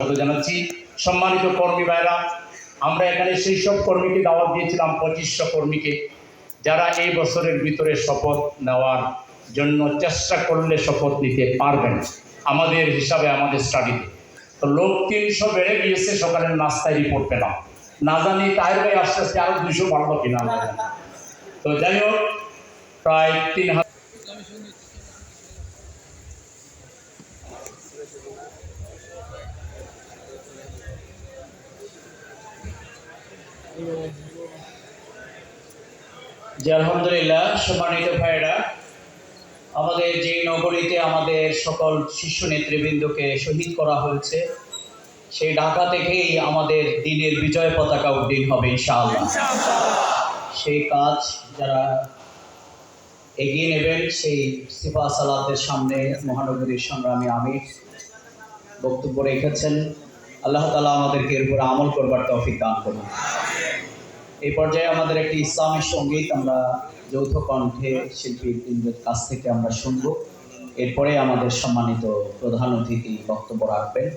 জানাচ্ছি। সম্মানিত কর্মী ভাইরা আমরা এখানে সেই সব কর্মীকে দাওয়াত দিয়েছিলাম, পঁচিশশো কর্মীকে, যারা এই বছরের ভিতরে শপথ নেওয়ার জন্য চেষ্টা করলে শপথ নিতে পারবেন, আমাদের হিসাবে, আমাদের স্টাডিতে। তো লোক তিনশো বেড়ে গিয়েছে, সকালের নাস্তায় রিপোর্ট পেলাম। না জানি তাহের ভাই আস্তে আস্তে আরও দুশো বাড়লো কিনা। তো যাই হোক, প্রায় তিন হাজার যে আলহামদুলিল্লাহ, সম্মানিত ভাইয়েরা, আমাদের যে নগরীতে আমাদের সকল শিশু নেতৃবৃন্দকে শহীদ করা হয়েছে, সেই ঢাকা থেকেই আমাদের দিনের বিজয় পতাকা উড্ডীন হবে, ইনশাআল্লাহ। সেই কাজ যারা এগিয়ে নেবেন, সেই সিফা সালাতের সামনে মহানগরীর সংগ্রামী আমির বক্তব্য রেখেছেন। আল্লাহ তালা আমাদেরকে এর উপরে আমল করবার তৌফিক দান করুন। এই পর্যায়ে আমাদের একটি ইসলামী সংগীত আমরা যৌথ কণ্ঠে শিল্পীদের কাছ থেকে আমরা শুনব। এরপরে আমাদের সম্মানিত প্রধান অতিথি বক্তব্য রাখবেন।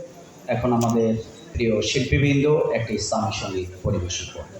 এখন আমাদের প্রিয় শিল্পীবৃন্দ একটি ইসলামী সংগীত পরিবেশন করবেন।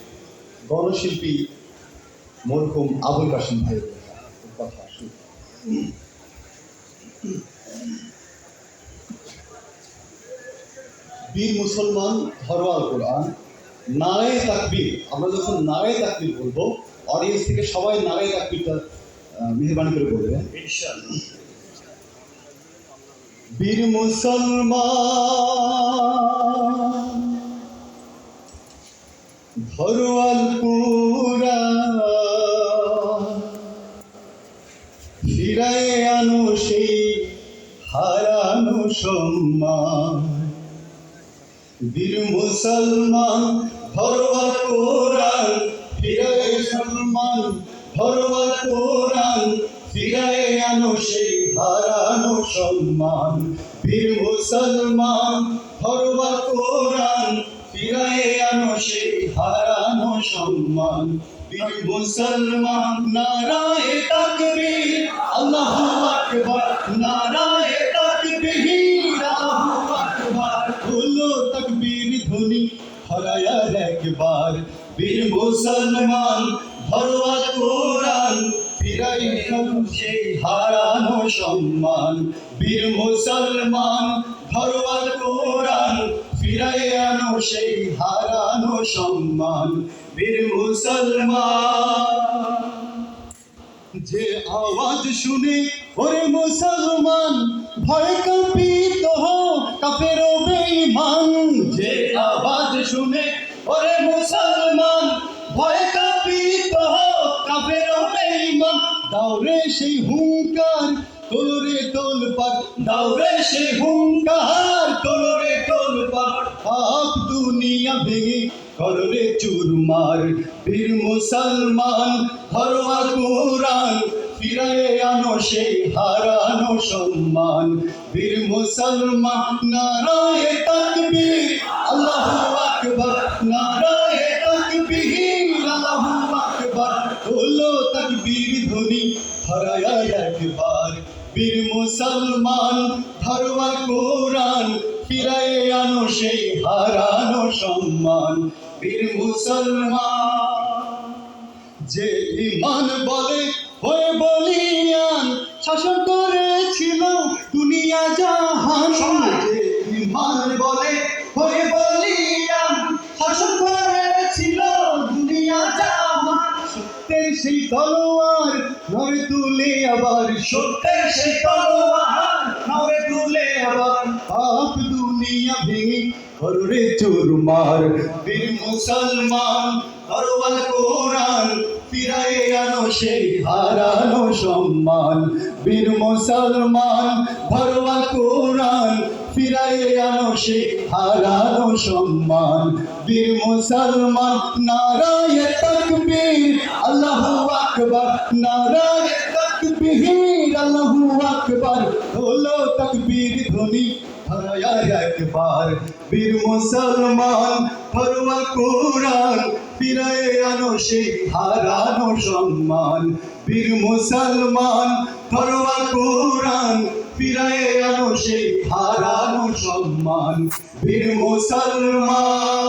গণশিল্পী মরহুম আবুল কাসিম ভাইয়ের কথা বীর মুসলমান ধরওয়াল কোরআন নারায় তাকবীর। আমরা যখন নারায় তাকবীর বলব অডিয়েন্স থেকে সবাই নারায় তাকবীরটা মেহরবানি করে বলবেন বীর মুসলমান ধরওয়াল পুরাণ ফিরায় আনো সেই হারানো সম্মান। বীর মুসলমান ধরওয়াল কোরআন ফিরায় সম্মান ধরওয়াল কোরআন ফিরায় আনো সেই হারানো সম্মান। বীর মুসলমান ধরওয়াল কোরআন ফিরায় আনো সেই হারানো সম্মান। বীর মুসলমান, নারায় তাকবীর। আল্লাহু আকবার, নারায় তাকবীর। আল্লাহু আকবার হলো তাকবীর ধ্বনি। হরায়ার একবার। বীর মুসলমান ধরওয়াল কোরআন। ফিরাই সেই হারানো সম্মান। বীর মুসলমান ধরওয়াল কোরআন। ফিরাই আনো সেই হারানো সম্মান, বীর মুসলমান। যে আওয়াজ শুনে, ওরে মুসলমান, ভয় কম্পিত হো বেঈমান। যে আওয়াজ শুনে, ওরে মুসলমান, ভয় কম্পিত হো বেঈমান। দাওরে সেই হুঙ্কার তোলরে তোল পার দাওরে সেই হুঙ্কার। তোলরে তোল পার পাপ দুনিয়া ভেঙে কররে চুরমার বীর মুসলমান ধরোয়া কোরআন, ফিরায়ে আনো সেই হারানো সম্মান। বীর মুসলমান, নারায় তাকবীর, আল্লাহু আকবার। বীর মুসলমান ধরোয়া কোরআন, ফিরায়ে আনো সেই হারানো সম্মান। বীর মুসলমান, যে ইমান বলে হয়ে বলিয়ান, শাসন করেছিল দুনিয়া জাহান। যে ইমান বলে হয়ে বলিয়ান, শাসন করেছিল দুনিয়া জাহান। সত্যের সেই তলোয়ার তুলে আবার সত্যের সেই তলোয়ার। তুলে আবার পাপ দুনিয়া ভেঙে বীর মুসলমান, তরোয়াল কোরআন ফিরায়ে আনো সেই হারানো সম্মান। বীর মুসলমান ভরওয়াল কোরআন আনো হারানো সম্মান। বীর মুসলমান, নারায় তকবীর, আল্লাহু আকবার, নারায় তকবীর, আল্লাহু আকবার, হলো তকবীর ধ্বনি। ধরায়া একবার বীর মুসলমান ফরওয়া কোরআন, ফিরায়ে আনো সেই হারানো সম্মান। বীর মুসলমান ফরওয়া কোরআন, ফিরায়ে আনো সেই হারানো সম্মান। বীর মুসলমান।